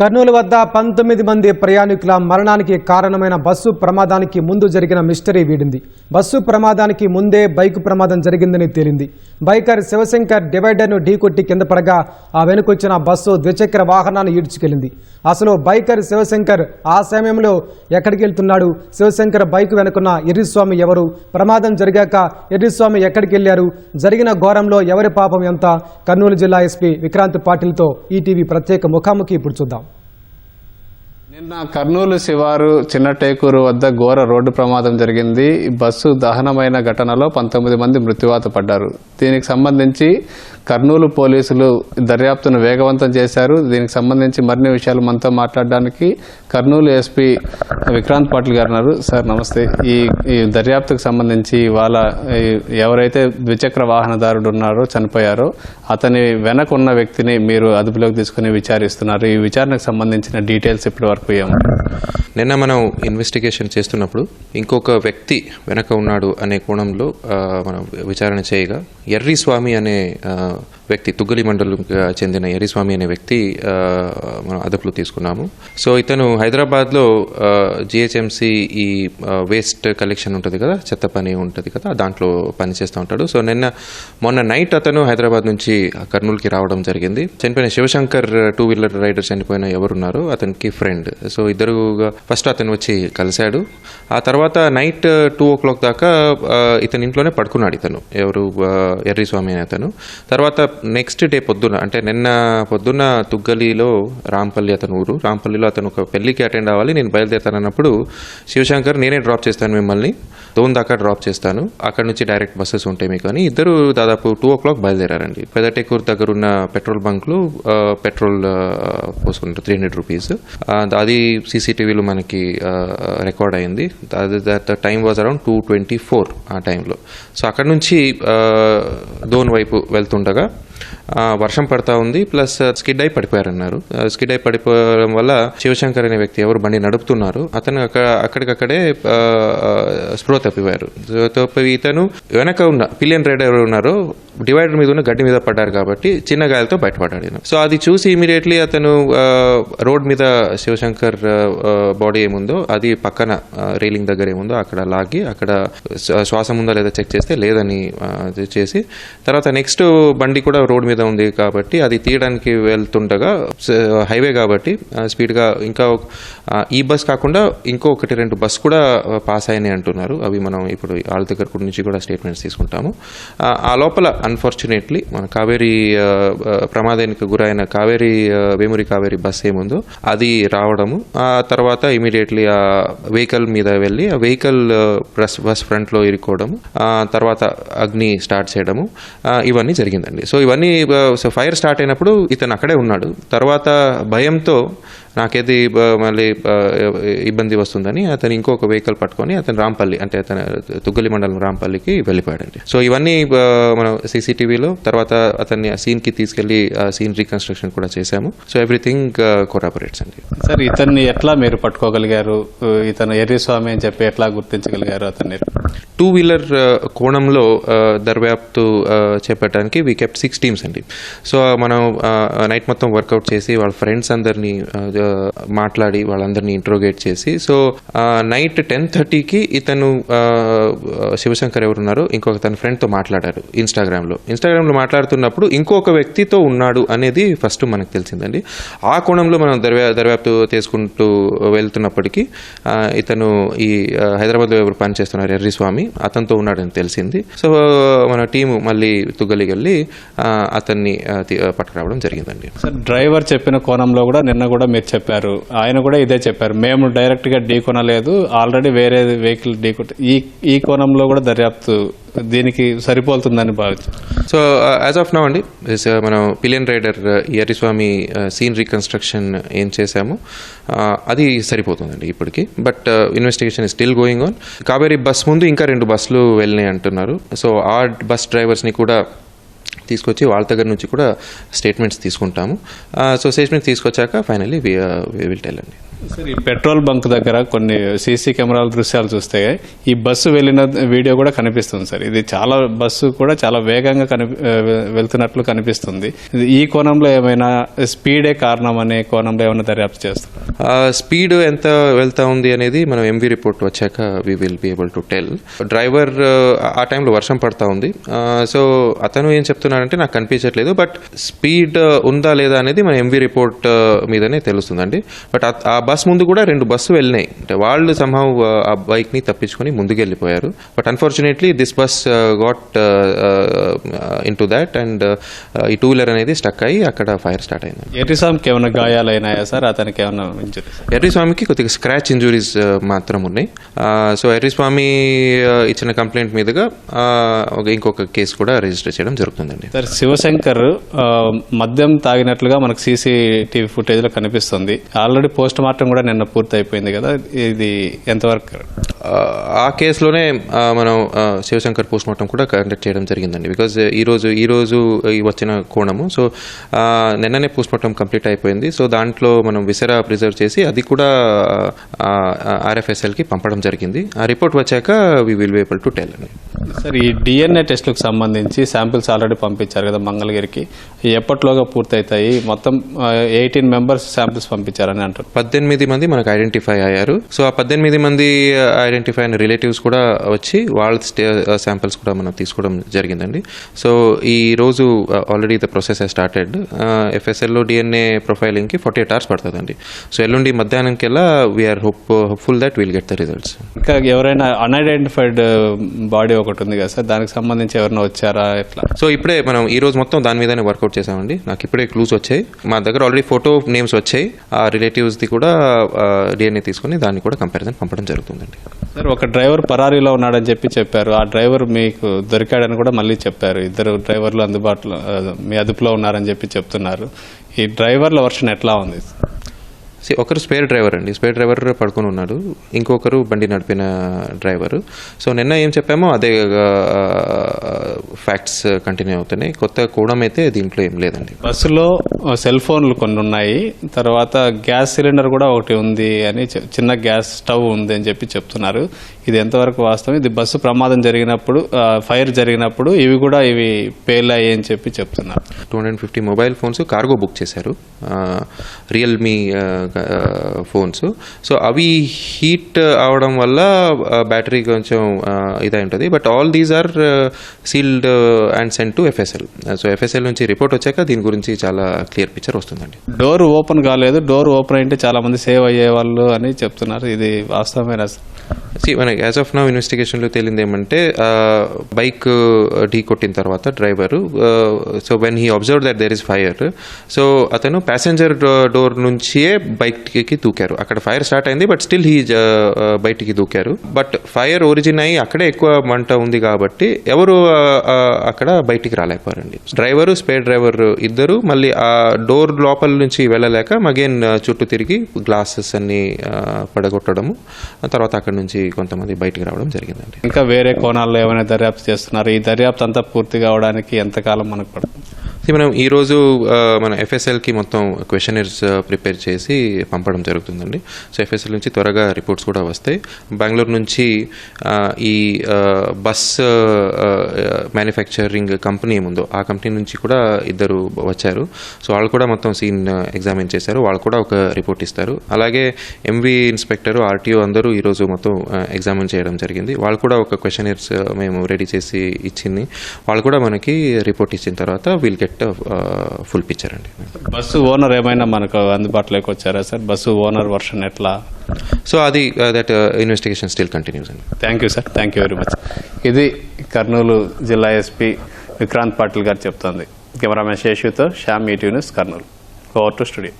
కర్నూలు వద్ద పంతొమ్మిది మంది ప్రయాణికుల మరణానికి కారణమైన బస్సు ప్రమాదానికి ముందు జరిగిన మిస్టరీ వీడింది. బస్సు ప్రమాదానికి ముందే బైక్ ప్రమాదం జరిగిందని తేలింది. బైకర్ శివశంకర్ డివైడర్ను ఢీకొట్టి కింద పడగా ఆ వెనుకొచ్చిన బస్సు ద్విచక్ర వాహనాన్ని ఈడ్చుకెళ్ళింది అసలు బైకర్ శివశంకర్ ఆ సమయంలో ఎక్కడికి వెళ్తున్నాడు? శివశంకర్ బైక్ వెనుకున్న ఎర్రిస్వామి ఎవరు? ప్రమాదం జరిగాక ఎర్రిస్వామి ఎక్కడికి వెళ్ళారు జరిగిన ఘోరంలో ఎవరి పాపం ఎంత? కర్నూలు జిల్లా ఎస్పీ విక్రాంత్ పాటిల్తో ఈటీవీ ప్రత్యేక ముఖాముఖి ఇప్పుడు చూద్దాం. నిన్న కర్నూలు శివారు చిన్నటేకూరు వద్ద ఘోర రోడ్డు ప్రమాదం జరిగింది. బస్సు దహనమైన ఘటనలో పంతొమ్మిది మంది మృత్యువాత పడ్డారు. దీనికి సంబంధించి కర్నూలు పోలీసులు దర్యాప్తును వేగవంతం చేశారు. దీనికి సంబంధించి మరిన్ని విషయాలు మనతో మాట్లాడడానికి కర్నూలు ఎస్పీ విక్రాంత్ పాటిల్ గారు అన్నారు సార్ నమస్తే. ఈ ఈ దర్యాప్తుకు సంబంధించి వాళ్ళ ఎవరైతే ద్విచక్ర వాహనదారుడు ఉన్నారో చనిపోయారో అతని వెనక ఉన్న వ్యక్తిని మీరు అదుపులోకి తీసుకుని విచారిస్తున్నారు. ఈ విచారణకు సంబంధించిన డీటెయిల్స్ ఇప్పటి వరకు ఏమంటారు నిన్న మనం ఇన్వెస్టిగేషన్ చేస్తున్నప్పుడు ఇంకొక వ్యక్తి వెనక ఉన్నాడు అనే కోణంలో మనం విచారణ చేయగా ఎర్రి స్వామి అనే వ్యక్తి తుగ్గలి మండలంకి చెందిన ఎరిస్వామి అనే వ్యక్తి మనం అదుపులో తీసుకున్నాము. సో ఇతను హైదరాబాద్లో జిహెచ్ఎంసి ఈ వేస్ట్ కలెక్షన్ ఉంటుంది కదా చెత్త పని ఉంటుంది కదా దాంట్లో పని చేస్తూ ఉంటాడు. సో నిన్న మొన్న నైట్ అతను హైదరాబాద్ నుంచి కర్నూలుకి రావడం జరిగింది. చనిపోయిన శివశంకర్ టూ వీలర్ రైడర్ చనిపోయిన ఎవరున్నారో? అతనికి ఫ్రెండ్. సో ఇద్దరుగా ఫస్ట్ అతను వచ్చి కలిశాడు. ఆ తర్వాత నైట్ టూ ఓ క్లాక్ దాకా ఇతని ఇంట్లోనే పడుకున్నాడు ఇతను. ఎవరు ఎర్రి స్వామి అనే అతను. తర్వాత నెక్స్ట్ డే పొద్దున అంటే నిన్న పొద్దున్న తుగ్గలిలో రాంపల్లి అతను ఊరు రాంపల్లిలో అతను ఒక పెళ్ళికి అటెండ్ అవ్వాలి నేను బయలుదేరుతానన్నప్పుడు శివశంకర్ నేనే డ్రాప్ చేస్తాను మిమ్మల్ని దోన్ దాకా డ్రాప్ చేస్తాను అక్కడ నుంచి డైరెక్ట్ బస్సెస్ ఉంటాయి మీకు అని. ఇద్దరు దాదాపు టూ ఓ క్లాక్ బయలుదేరారండి. పెదటేకూరు దగ్గర ఉన్న పెట్రోల్ బంక్లో పెట్రోల్ పోసుకుంటారు త్రీ హండ్రెడ్ రూపీస్ అది సీసీటీవీలో మనకి రికార్డ్ అయింది. అది that time was around two twenty four ఆ టైంలో సో అక్కడ నుంచి దోన్ వైపు వెళ్తుండగా వర్షం పడతా ఉంది ప్లస్ స్కిడ్ అయి పడిపోయారన్నారు. స్కిడ్ అయి పడిపోవడం వల్ల శివశంకర్ అనే వ్యక్తి ఎవరు బండి నడుపుతున్నారు అతను అక్కడ అక్కడికక్కడే ఆ, స్పృహ తప్పిపోయారు. తప్పి ఇతను వెనక ఉన్న పిలియన్ రైడర్ ఎవరు ఉన్నారో డివైడర్ మీద ఉన్న గడ్డి మీద పడ్డారు కాబట్టి చిన్న గాయాలతో బయటపడ్డాడు. సో అది చూసి ఇమీడియట్లీ అతను రోడ్ మీద శివశంకర్ బాడీ ఏముందో అది పక్కన రైలింగ్ దగ్గర ఏముందో అక్కడ లాగి అక్కడ శ్వాసం ఉందా లేదా చెక్ చేస్తే లేదని చేసి తర్వాత నెక్స్ట్ బండి కూడా రోడ్ మీద ఉంది కాబట్టి అది తీయడానికి వెళ్తుండగా హైవే కాబట్టి స్పీడ్గా ఇంకా ఈ బస్ కాకుండా ఇంకో ఒకటి రెండు బస్ కూడా పాస్ అయినాయి అంటున్నారు. అవి మనం ఇప్పుడు వాళ్ళ దగ్గర నుంచి కూడా స్టేట్మెంట్స్ తీసుకుంటాము. ఆ, లోపల అన్ఫార్చునేట్లీ మన కావేరీ ప్రమాదానికి గురైన కావేరీ ఆ, వేమూరి కావేరీ బస్ ఏముందో అది రావడము. ఆ తర్వాత ఇమీడియట్లీ ఆ వెహికల్ మీద వెళ్ళి ఆ వెహికల్ బస్ బస్ ఫ్రంట్లో ఇరుక్కోవడము. ఆ తర్వాత అగ్ని స్టార్ట్ చేయడము. ఇవన్నీ జరిగిందండి. సో ఇవన్నీ ఇవన్నీ సో ఫైర్ స్టార్ట్ అయినప్పుడు ఇతను అక్కడే ఉన్నాడు. తర్వాత భయంతో నాకేది మళ్ళీ ఇబ్బంది వస్తుందని అతను ఇంకొక వెహికల్ పట్టుకొని అతను రాంపల్లి అంటే అతను తుగ్గలి మండలం రాంపల్లికి వెళ్ళిపోయాడండి. సో ఇవన్నీ మనం సీసీటీవీలో తర్వాత అతన్ని ఆ సీన్కి తీసుకెళ్ళి ఆ సీన్ రీకన్స్ట్రక్షన్ కూడా చేశాము. సో ఎవ్రీథింగ్ కొరాబరేట్స్ అండి. సార్ ఇతన్ని ఎట్లా మీరు పట్టుకోగలిగారు? ఇతను ఎర్రి స్వామి అని చెప్పి ఎట్లా గుర్తించగలిగారు అతన్ని? టూ వీలర్ కోణంలో దర్యాప్తు ఆ, చేపట్టడానికి వీ కెప్ట్ సిక్స్ టీమ్స్ అండి. సో మనం నైట్ మొత్తం వర్కౌట్ చేసి వాళ్ళ ఫ్రెండ్స్ అందరినీ మాట్లాడి వాళ్ళందరినీ ఇంట్రోగేట్ చేసి సో నైట్ టెన్ థర్టీకి ఇతను శివశంకర్ ఎవరున్నారో ఇంకొక తన ఫ్రెండ్తో మాట్లాడారు ఇన్స్టాగ్రామ్లో ఇన్స్టాగ్రామ్లో మాట్లాడుతున్నప్పుడు ఇంకొక వ్యక్తితో ఉన్నాడు అనేది ఫస్ట్ మనకు తెలిసిందండి. ఆ కోణంలో మనం దర్యా దర్యాప్తు చేసుకుంటూ వెళ్తున్నప్పటికీ ఇతను ఈ హైదరాబాద్లో ఎవరు పనిచేస్తున్నారు? ఎర్రి స్వామి అతనితో ఉన్నాడని తెలిసింది. సో మన టీము మళ్ళీ తుగ్గలిగల్లి అతన్ని పట్టుకురావడం జరిగిందండి. డ్రైవర్ చెప్పిన కోణంలో కూడా నిన్న కూడా మీరు చెప్పారు. ఆయన కూడా ఇదే చెప్పారు. మేము డైరెక్ట్గా ఢీ కొనలేదు. ఆల్రెడీ వేరే వెహికల్ ఢీ ఈ ఈ కోణంలో కూడా దర్యాప్తు దీనికి సరిపోతుందని భావించు సో యాజ్ ఆఫ్ నౌ అండి uh, మనం pillion rider Yariswamy scene reconstruction ఏం చేశామో? Uh, అది సరిపోతుందండి ఇప్పటికి. But investigation still going on Kaveri bus ముందు ఇంకా రెండు బస్సులు వెళ్ళినాయి అంటున్నారు. సో ఆ బస్ డ్రైవర్స్ని కూడా తీసుకొచ్చి వాళ్ళ దగ్గర నుంచి కూడా స్టేట్మెంట్స్ తీసుకుంటాము. సో స్టేట్మెంట్స్ తీసుకొచ్చాక ఫైనల్లీ విల్ టెల్ అండి. సార్ ఈ పెట్రోల్ బంక్ దగ్గర కొన్ని సీసీ కెమెరాల దృశ్యాలు చూస్తే ఈ బస్సు వెళ్ళిన వీడియో కూడా కనిపిస్తుంది సార్. ఇది చాలా బస్సు కూడా చాలా వేగంగా కని ఆ, వెళ్తున్నట్లు కనిపిస్తుంది. ఈ కోణంలో ఏమైనా స్పీడే కారణం అనే కోణంలో ఏమైనా దర్యాప్తు చేస్తారు? స్పీడ్ ఎంత వెళ్తా ఉంది అనేది మనం ఎంవి రిపోర్ట్ వచ్చాక we will be able to tell driver ఆ టైంలో వర్షం పడతా ఉంది. సో అతను ఏం చెప్తున్నాడంటే నాకు కనిపించట్లేదు బట్ స్పీడ్ ఉందా లేదా అనేది మన ఎంవి రిపోర్ట్ మీదనే తెలుస్తుందండి. బట్ ఆ బస్ ముందు కూడా రెండు బస్సు వెళ్ళినాయి. అంటే వాళ్ళు సంహవ్ ఆ బైక్ని తప్పించుకొని ముందుకు వెళ్ళిపోయారు but unfortunately this bus got into that and ఈ టూ వీలర్ అనేది స్టక్ అయ్యి అక్కడ ఫైర్ స్టార్ట్ అయింది. ఎరిసాంకి ఏమైనా గాయాలైనాయా సార్? అతనికి ఏమైనా ఇంజరీస్ ఎర్రిస్వామికి కొద్దిగా స్క్రాచ్ ఇంజురీస్ మాత్రం ఉన్నాయి. సో ఎర్రిస్వామి ఇచ్చిన కంప్లైంట్ మీదుగా ఇంకొక కేసు కూడా రిజిస్టర్ చేయడం జరుగుతుందండి. సార్ శివశంకర్ మద్యం తాగినట్లుగా మనకు సీసీటీవీ ఫుటేజ్లో కనిపిస్తుంది. ఆల్రెడీ పోస్ట్ మార్టం కూడా నిన్న పూర్తి అయిపోయింది కదా ఇది ఎంతవరకు ఆ, కేసులోనే మనం శివశంకర్ పోస్ట్ మార్టం కూడా కండక్ట్ చేయడం జరిగిందండి. బికాజ్ ఈ రోజు ఈ రోజు ఈ వచ్చిన కోణము సో నిన్ననే పోస్ట్ మార్టం కంప్లీట్ అయిపోయింది. సో దాంట్లో మనం విసరా ప్రిజర్వ్ చేసి అది కూడా ఆర్ఎఫ్ఎస్ఎల్కి పంపడం జరిగింది. ఆ రిపోర్ట్ వచ్చాక we will be able to tell అండి సార్ ఈ డిఎన్ఏ టెస్ట్లకు సంబంధించి శాంపిల్స్ ఆల్రెడీ పంపించారు కదా మంగళగిరికి. ఎప్పట్లోగా పూర్తవుతాయి మొత్తం ఎయిటీన్ మెంబర్స్ శాంపిల్స్ పంపించారని అంటారు. పద్దెనిమిది మంది మనకు ఐడెంటిఫై అయ్యారు. సో ఆ పద్దెనిమిది మంది ఐడెంటిఫై అయిన రిలేటివ్స్ కూడా వచ్చి వాళ్ళ శాంపిల్స్ కూడా మనం తీసుకోవడం జరిగిందండి. సో ఈ రోజు ఆల్రెడీ ద ప్రొసెస్ స్టార్టెడ్ ఎఫ్ఎస్ఎల్లో డిఎన్ఏ ప్రొఫైలింగ్కి ఫార్టీ ఎయిట్ అవర్స్ పడుతుందండి. సో ఎల్లుండి మధ్యాహ్నంకెల్లా we're hope hopeful that will get the results ఇంకా ఎవరైనా అన్ఐడెంటిఫైడ్ బాడీ ఒకటి ఉంది కదా సార్? దానికి సంబంధించి ఎవరైనా వచ్చారా? ఎట్లా? సో ఇప్పుడే మనం ఈ రోజు మొత్తం దాని మీదనే వర్కౌట్ చేసామండి. నాకు ఇప్పుడే క్లూస్ వచ్చాయి. మా దగ్గర ఆల్రెడీ ఫోటో నేమ్స్ వచ్చాయి. ఆ రిలేటివ్స్ది కూడా డిఎన్ఏ తీసుకుని దాన్ని కూడా కంపారిజన్ పంపడం జరుగుతుందండి. సార్ ఒక డ్రైవర్ పరారీలో ఉన్నాడని చెప్పి చెప్పారు. ఆ డ్రైవర్ మీకు దొరికాడని కూడా మళ్ళీ చెప్పారు. ఇద్దరు డ్రైవర్లు అందుబాటులో మీ అదుపులో ఉన్నారని చెప్పి చెప్తున్నారు. ఈ డ్రైవర్ల వర్షన్ ఎట్లా ఉంది? ఒకరు స్పేర్ డ్రైవర్ అండి. స్పేర్ డ్రైవర్ పడుకొని ఉన్నాడు. ఇంకొకరు బండి నడిపిన డ్రైవరు. సో నిన్న ఏం చెప్పామో అదే ఫ్యాక్ట్స్ కంటిన్యూ అవుతున్నాయి. కొత్త కూడం అయితే దీంట్లో ఏం లేదండి. బస్సులో సెల్ ఫోన్లు కొన్ని ఉన్నాయి. తర్వాత గ్యాస్ సిలిండర్ కూడా ఒకటి ఉంది అని చిన్న గ్యాస్ స్టవ్ ఉంది అని చెప్పి చెప్తున్నారు. ఇది ఎంతవరకు వాస్తవం? ఇది బస్సు ప్రమాదం జరిగినప్పుడు ఫైర్ జరిగినప్పుడు ఇవి కూడా ఇవి పేలాయి అని చెప్పి చెప్తున్నారు. Two hundred fifty mobile phones cargo book చేశారు. Realme phones. సో అవి హీట్ అవడం వల్ల బ్యాటరీ కొంచెం ఇదై ఉంటుంది but all these are sealed and send to FSL so FSL నుంచి రిపోర్ట్ వచ్చాక దీని గురించి చాలా క్లియర్ పిక్చర్ వస్తుందండి. డోర్ ఓపెన్ కాలేదు. డోర్ ఓపెన్ అయితే చాలా మంది సేవ్ అయ్యే వాళ్ళు అని చెప్తున్నారు. ఇది వాస్తవమైన యాజ్ ఆఫ్ నౌ ఇన్వెస్టిగేషన్లో తేలింది ఏమంటే బైక్ ఢీ కొట్టిన తర్వాత driver so when he observe that there is fire so అతను ప్యాసింజర్ డోర్ నుంచియే బైక్కి దూకారు. అక్కడ ఫైర్ స్టార్ట్ అయింది బట్ స్టిల్ హీ బయటికి దూకారు. బట్ ఫైర్ ఒరిజిన్ అయ్యి అక్కడే ఎక్కువ మంట ఉంది కాబట్టి ఎవరు అక్కడ బయటికి రాలేకపోయారండి. డ్రైవరు స్పేర్ డ్రైవర్ ఇద్దరు మళ్ళీ ఆ డోర్ లోపల నుంచి వెళ్ళలేక మగేన్ చుట్టూ తిరిగి గ్లాసెస్ అన్ని పడగొట్టడము తర్వాత అక్కడ నుంచి కొంతమంది బయటికి రావడం జరిగిందండి. ఇంకా వేరే కోణాల్లో ఏమైనా దర్యాప్తు చేస్తున్నారు? ఈ దర్యాప్తు అంతా పూర్తి కావడానికి ఎంతకాలం మనకు పడుతుంది? మనం ఈరోజు మన ఎఫ్ఎస్ఎల్కి మొత్తం క్వశ్చనర్స్ ప్రిపేర్ చేసి పంపడం జరుగుతుందండి. సో ఎఫ్ఎస్ఎల్ నుంచి త్వరగా రిపోర్ట్స్ కూడా వస్తాయి. బెంగళూరు నుంచి ఈ బస్ మ్యానుఫ్యాక్చరింగ్ కంపెనీ ఏముందో ఆ కంపెనీ నుంచి కూడా ఇద్దరు వచ్చారు. సో వాళ్ళు కూడా మొత్తం సీన్ ఎగ్జామిన్ చేశారు. వాళ్ళు కూడా ఒక రిపోర్ట్ ఇస్తారు. అలాగే ఎంవి ఇన్స్పెక్టర్ ఆర్టీఓ అందరూ ఈరోజు మొత్తం ఎగ్జామిన్ చేయడం జరిగింది. వాళ్ళు కూడా ఒక క్వశ్చనర్స్ మేము రెడీ చేసి ఇచ్చింది. వాళ్ళు కూడా మనకి రిపోర్ట్ ఇచ్చిన తర్వాత వీల్ గెట్ ఫుల్ పిక్చర్ అండి. బస్సు ఓనర్ ఏమైనా మనకు అందుబాటులోకి వచ్చారా సార్? బస్సు ఓనర్ వర్షన్ ఎట్లా? సో అది దట్ ఇన్వెస్టిగేషన్ స్టిల్ కంటిన్యూస్ అండి. Thank you sir thank you very much ఇది కర్నూలు జిల్లా ఎస్పీ విక్రాంత్ పాటిల్ గారు చెప్తోంది. Cameraman శేషుతో Shyam ET news Kurnool. Over to studio